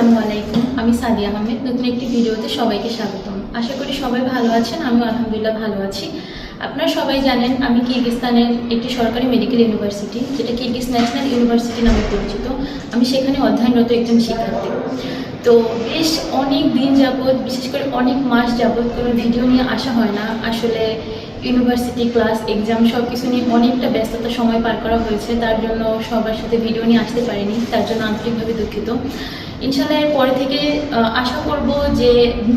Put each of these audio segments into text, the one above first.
আসসালামু আলাইকুম, আমি সাদিয়া আহমেদ। নতুন একটি ভিডিওতে সবাইকে স্বাগতম। আশা করি সবাই ভালো আছেন, আমিও আলহামদুলিল্লাহ ভালো আছি। আপনারা সবাই জানেন আমি কিরগিস্তানের একটি সরকারি মেডিকেল ইউনিভার্সিটি যেটা কিরগিজ ন্যাশনাল ইউনিভার্সিটি নামে পরিচিত। আমি সেখানে অধ্যয়নরত একজন শিক্ষার্থী। তো বেশ অনেক দিন যাবৎ, বিশেষ করে অনেক মাস যাবৎ কোনো ভিডিও নিয়ে আসা হয় না। আসলে ইউনিভার্সিটি ক্লাস এক্সাম সব কিছু নিয়ে অনেকটা ব্যস্ততা সময় পার করা হয়েছে, তার জন্য সবার সাথে ভিডিও নিয়ে আসতে পারিনি, তার জন্য আন্তরিকভাবে দুঃখিত। ইনশাল্লাহ এর পরে থেকে আশা করব যে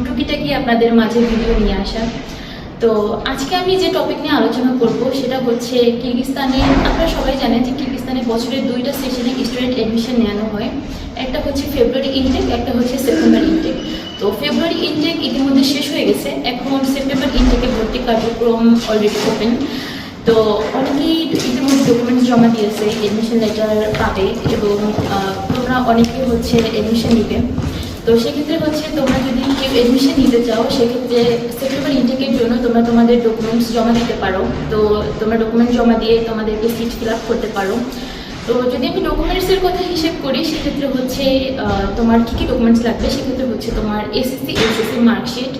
টুকিটাকি আপনাদের মাঝে ভিডিও নিয়ে আসা। তো আজকে আমি যে টপিক নিয়ে আলোচনা করব, সেটা হচ্ছে কিরগিস্তানে, আপনারা সবাই জানেন যে কিরগিস্তানে বছরে দুইটা সেশনে স্টুডেন্ট অ্যাডমিশন নেওয়ানো হয়। একটা হচ্ছে ফেব্রুয়ারি ইনটেক একটা হচ্ছে সেপ্টেম্বর ইনটেক তো ফেব্রুয়ারি ইনটেক ইতিমধ্যে শেষ হয়ে গেছে, এখন সেপ্টেম্বর ইনটেকে কার্যক্রম অলরেডি ওপেন তো অনেকেই ইতিমধ্যে ডকুমেন্ট জমা দিয়েছে এডমিশন লেটার পাবে এবং তোমরা অনেকে হচ্ছে এডমিশন নিবে। তো সেক্ষেত্রে হচ্ছে তোমরা যদি কেউ এডমিশন নিতে চাও, সেক্ষেত্রে সেপ্টেম্বর ইনটেকের জন্য তোমরা তোমাদের ডকুমেন্টস জমা দিতে পারো। তো তোমরা ডকুমেন্ট জমা দিয়ে তোমাদেরকে সিট ফিল আপ করতে পারো। তো যদি আমি ডকুমেন্টসের কথা হিসেব করি, সেক্ষেত্রে হচ্ছে তোমার কী কী ডকুমেন্টস লাগবে? সেক্ষেত্রে হচ্ছে তোমার এসএসসি এসএসসি মার্কশিট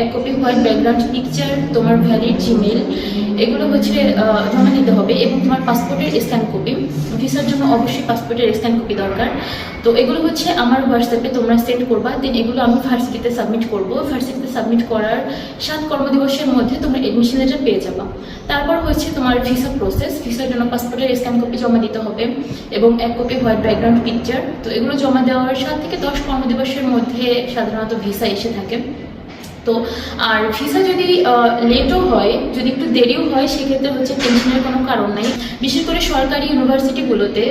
এক কপি হোয়াইট ব্যাকগ্রাউন্ড পিকচার তোমার ভ্যালিড জিমেল এগুলো হচ্ছে জমা নিতে হবে এবং তোমার পাসপোর্টের স্ক্যান কপি ভিসার জন্য অবশ্যই পাসপোর্টের স্ক্যান কপি দরকার। তো এগুলো হচ্ছে আমার হোয়াটসঅ্যাপে তোমরা সেন্ড করবা দেন এগুলো আমি ভার্সিটিতে সাবমিট করব। ভার্সিটিতে সাবমিট করার সাত কর্মদিবসের মধ্যে তোমরা এডমিশন লেটার পেয়ে যাবা। তারপর হচ্ছে তোমার ভিসা প্রসেস ভিসার জন্য পাসপোর্টের স্ক্যান কপি জমা দিতে হবে এবং এক কপি হোয়াইট ব্যাকগ্রাউন্ড পিকচার তো এগুলো জমা দেওয়ার সাত থেকে দশ কর্মদিবসের মধ্যে সাধারণত ভিসা এসে থাকে। তো আর ভিসা যদি লেটও হয়, যদি একটু দেরিও হয়, সেক্ষেত্রে হচ্ছে টেনশনের কোনো কারণ নাই। বিশেষ করে সরকারি ইউনিভার্সিটিগুলোতে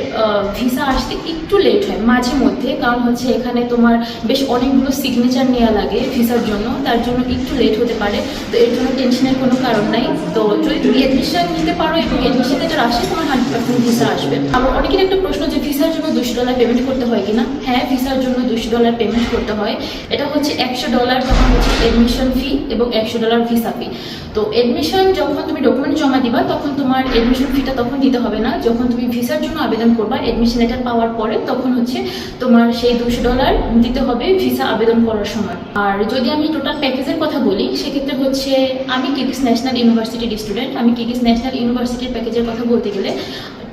ভিসা আসতে একটু লেট হয়, মাঝে মধ্যে, কারণ হচ্ছে এখানে তোমার বেশ অনেকগুলো সিগনেচার নেওয়া লাগে ভিসার জন্য, তার জন্য একটু লেট হতে পারে, তো এর জন্য টেনশনের কোনো কারণ নাই। তো যদি তুমি এডমিশন নিতে পারো এবং এডমিশন লেটার আসে, তোমার হান্ড্রেড পার্সেন্ট ভিসা আসবে। আবার অনেকের একটা প্রশ্ন যে ভিসার জন্য দুশো ডলার পেমেন্ট করতে হয় কিনা? হ্যাঁ ভিসার জন্য দুশো ডলার পেমেন্ট করতে হয়। এটা হচ্ছে একশো ডলার তোমার হচ্ছে এডমিশন ফি এবং একশো ডলার ভিসা ফি তো অ্যাডমিশন যখন তুমি ডকুমেন্ট জমা দিবা, তখন তোমার অ্যাডমিশন ফিটা তখন দিতে হবে না। যখন তুমি ভিসার জন্য আবেদন করবা অ্যাডমিশন লেটার পাওয়ার পরে তখন হচ্ছে তোমার সেই দুশো ডলার দিতে হবে ভিসা আবেদন করার সময়। আর যদি আমি টোটাল প্যাকেজের কথা বলি, সেক্ষেত্রে হচ্ছে আমি কিকিস ন্যাশনাল ইউনিভার্সিটির স্টুডেন্ট আমি কিকিস ন্যাশনাল ইউনিভার্সিটির প্যাকেজের কথা বলতে গেলে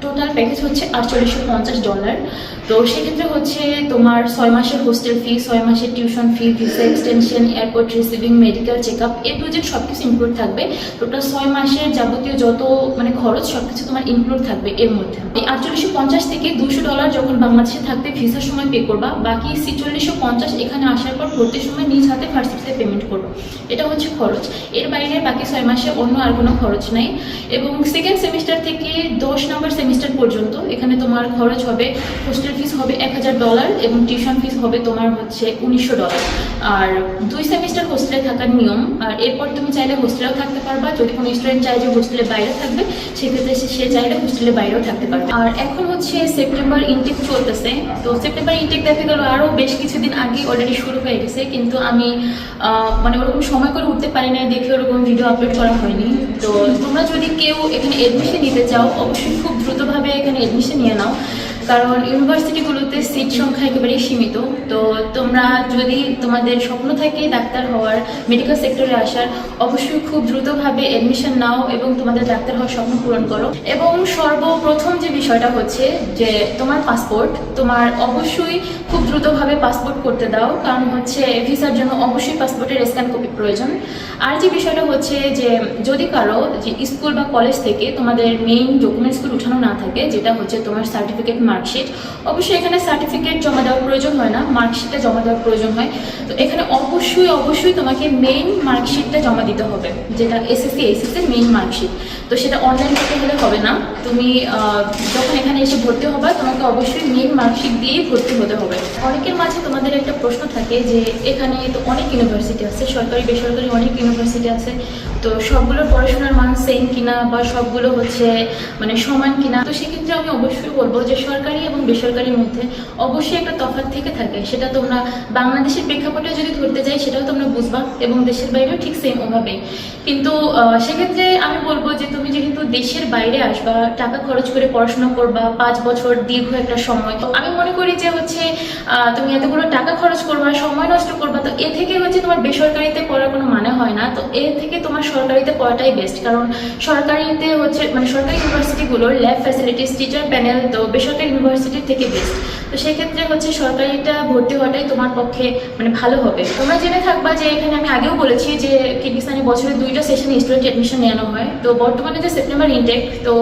টোটাল প্যাকেজ হচ্ছে আটচল্লিশশো পঞ্চাশ ডলার তো সেক্ষেত্রে হচ্ছে তোমার ছয় মাসের হোস্টেল ফি ছয় মাসের tuition fee visa extension airport receiving medical check up A to Z সব কিছু ইনক্লুড থাকবে। টোটাল ছয় মাসের যাবতীয় যত মানে খরচ সব কিছু তোমার ইনক্লুড থাকবে এর মধ্যে। এই আটচল্লিশশো পঞ্চাশ থেকে দুশো ডলার যখন বাংলাদেশে থাকবে ভিসার সময় পে করবা। বাকি ছিচল্লিশশো পঞ্চাশ এখানে আসার পর ভর্তির সময় নিজ হাতে ফার্স্ট পেমেন্ট করব। এটা হচ্ছে খরচ। এর বাইরে বাকি ছয় মাসে অন্য আর কোনো খরচ নাই। এবং সেকেন্ড সেমিস্টার থেকে দশ নম্বর সেমিস্টার পর্যন্ত। এখানে তোমার খরচ হবে হোস্টেল ফিস হবে এক হাজার ডলার এবং টিউশন ফিস হবে তোমার হচ্ছে উনিশশো ডলার আর দুই সেমিস্টার হোস্টেলে থাকার নিয়ম, আর এরপর তুমি চাইলে হোস্টেলেও থাকতে পারবা। যদি কোনো স্টুডেন্ট চায় যে হোস্টেলের বাইরে থাকবে, সেক্ষেত্রে সে চাইলে হোস্টেলের বাইরেও থাকতে পারবে। আর এখন হচ্ছে সেপ্টেম্বর ইনটেক চলতেছে। তো সেপ্টেম্বর ইনটেক দেখা গেল আরও বেশ কিছুদিন আগে অলরেডি শুরু হয়ে গেছে। কিন্তু আমি মানে ওরকম সময় করে উঠতে পারি না দেখে ওরকম ভিডিও আপলোড করা হয়নি। তো তোমরা যদি কেউ এখানে এডমিশন নিতে চাও, অবশ্যই খুব দ্রুতভাবে এখানে এডমিশন নিয়ে নাও। কারণ ইউনিভার্সিটিগুলোতে সিট সংখ্যা একেবারেই সীমিত। তো তোমরা যদি তোমাদের স্বপ্ন থাকে ডাক্তার হওয়ার মেডিকেল সেক্টরে আসার, অবশ্যই খুব দ্রুতভাবে অ্যাডমিশন নাও এবং তোমাদের ডাক্তার হওয়ার স্বপ্ন পূরণ করো। এবং সর্বপ্রথম যে বিষয়টা হচ্ছে যে তোমার পাসপোর্ট তোমার অবশ্যই খুব দ্রুতভাবে পাসপোর্ট করতে দাও। কারণ হচ্ছে ভিসার জন্য অবশ্যই পাসপোর্টের স্ক্যান কপি প্রয়োজন। আর যে বিষয়টা হচ্ছে যে যদি কারও যে স্কুল বা কলেজ থেকে তোমাদের মেইন ডকুমেন্টসগুলো উঠানো না থাকে, যেটা হচ্ছে তোমার সার্টিফিকেট মার্কশিট অবশ্যই এখানে সার্টিফিকেট জমা দেওয়ার প্রয়োজন হয় না মার্কশিটটা জমা দেওয়ার প্রয়োজন হয়। তো এখানে অবশ্যই অবশ্যই তোমাকে মেইন মার্কশিটটা জমা দিতে হবে, যেটা এসএসসি এসএসসি মেইন মার্কশিট তো সেটা অনলাইন করতে হলে হবে না। তুমি যখন এখানে এসে ভর্তি হবা, তোমাকে অবশ্যই মেইন মার্কশিট দিয়েই ভর্তি হতে হবে। অনেকের মাঝে তোমাদের একটা প্রশ্ন থাকে যে, এখানে তো অনেক ইউনিভার্সিটি আছে, সরকারি, বেসরকারি অনেক ইউনিভার্সিটি আছে, তো সবগুলোর পড়াশোনার মান সেম কিনা বা সবগুলো হচ্ছে মানে সমান কিনা? তো সেক্ষেত্রে আমি অবশ্যই বলব যে, সরকারি এবং বেসরকারির মধ্যে অবশ্যই একটা তফাৎ থেকে থাকে। সেটা তোমরা বাংলাদেশের প্রেক্ষাপটে যদি ধরতে যাই, সেটাও তোমরা বুঝবা এবং দেশের বাইরেও ঠিক সেম ওভাবেই। কিন্তু সেক্ষেত্রে আমি বলব যে তুমি যেহেতু দেশের বাইরে আসবা, টাকা খরচ করে পড়াশোনা করবা, পাঁচ বছর দীর্ঘ একটা সময়, তো আমি মনে করি যে হচ্ছে তুমি এতগুলো টাকা খরচ করবা, সময় নষ্ট করবা, তো এ থেকে হচ্ছে তোমার বেসরকারিতে মানে হয় না। তো এর থেকে তোমার সরকারিতে পড়াটাই বেস্ট কারণ সরকারিতে হচ্ছে মানে সরকারি ইউনিভার্সিটিগুলোর ল্যাব ফ্যাসিলিটিস টিচার প্যানেল তো বেসরকারি ইউনিভার্সিটির থেকে বেস্ট তো সেক্ষেত্রে হচ্ছে সরকারিটা ভর্তি হওয়াটাই তোমার পক্ষে মানে ভালো হবে। তোমরা জেনে থাকবা যে এখানে আমি আগেও বলেছি যে কিরগিস্তানে বছরে দুইটা সেশনে স্টুডেন্ট অ্যাডমিশন নেওয়ানো হয়। তো বর্তমানে যে সেপ্টেম্বর ইনটেক তো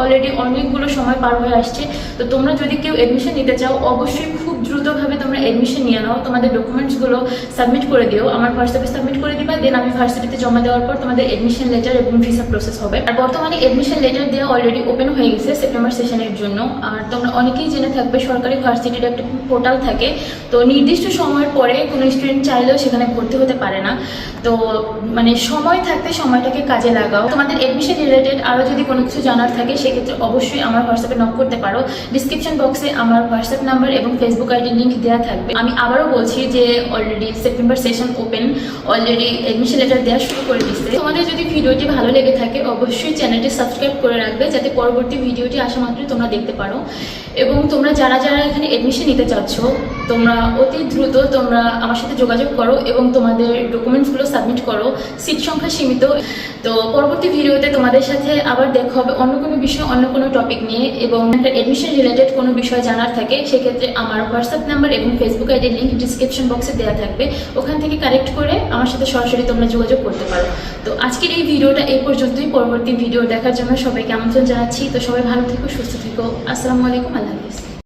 অলরেডি অনেকগুলো সময় পার হয়ে আসছে। তো তোমরা যদি কেউ অ্যাডমিশন নিতে চাও, অবশ্যই খুব দ্রুতভাবে তোমরা অ্যাডমিশন নিয়ে নাও। তোমাদের ডকুমেন্টসগুলো সাবমিট করে দিও। আমার হোয়াটসঅ্যাপে সাবমিট করে দিবা দেন আমি ভার্সিটিতে জমা দেওয়ার পর তোমাদের এডমিশন লেটার এবং ভিসা প্রসেস হবে। আর বর্তমানে এডমিশন লেটার দেওয়া অলরেডি ওপেন হয়ে গেছে সেপ্টেম্বর সেশনের জন্য। আর তোমরা অনেকেই জেনে থাকবে, সরকারি ভার্সিটির একটা পোর্টাল থাকে। তো নির্দিষ্ট সময়ের পরে কোনো স্টুডেন্ট চাইলেও সেখানে ভর্তি হতে পারে না। তো মানে সময় থাকতে সময়টাকে কাজে লাগাও। তোমাদের এডমিশন রিলেটেড আরও যদি কোনো কিছু জানার থাকে, সেক্ষেত্রে অবশ্যই আমার হোয়াটসঅ্যাপে নক করতে পারো। ডিসক্রিপশন বক্সে আমার হোয়াটসঅ্যাপ নাম্বার এবং ফেসবুক আইডি লিঙ্ক দেওয়া থাকবে। আমি আবারও বলছি যে already September session open already admission letter দেওয়া শুরু করে দিচ্ছে তোমাদের যদি ভিডিওটি ভালো লেগে থাকে, অবশ্যই চ্যানেলটি সাবস্ক্রাইব করে রাখবে, যাতে পরবর্তী ভিডিওটি আসা মাত্রই তোমরা দেখতে পারো। এবং তোমরা যারা যারা এখানে অ্যাডমিশন নিতে চাচ্ছ, তোমরা অতি দ্রুত তোমরা আমার সাথে যোগাযোগ করো এবং তোমাদের ডকুমেন্টসগুলো সাবমিট করো। সিট সংখ্যা সীমিত। তো পরবর্তী ভিডিওতে তোমাদের সাথে আবার দেখা হবে অন্য কোনো বিষয়, অন্য কোনো টপিক নিয়ে। এবং একটা অ্যাডমিশন রিলেটেড কোনো বিষয় জানার থাকে, সেক্ষেত্রে আমার হোয়াটসঅ্যাপ নাম্বার এবং ফেসবুক আইডির লিঙ্ক ডিসক্রিপশন বক্সে দেওয়া থাকবে। ওখান থেকে কানেক্ট করে আমার সাথে সরাসরি তোমরা যোগাযোগ করতে পারো। তো আজকের এই ভিডিওটা এই পর্যন্তই। পরবর্তী ভিডিও দেখার জন্য সবাইকে আমন্ত্রণ জানাচ্ছি। তো সবাই ভালো থেকো, সুস্থ থেকো। আসসালামু আলাইকুম, আল্লাহ হাফিজ।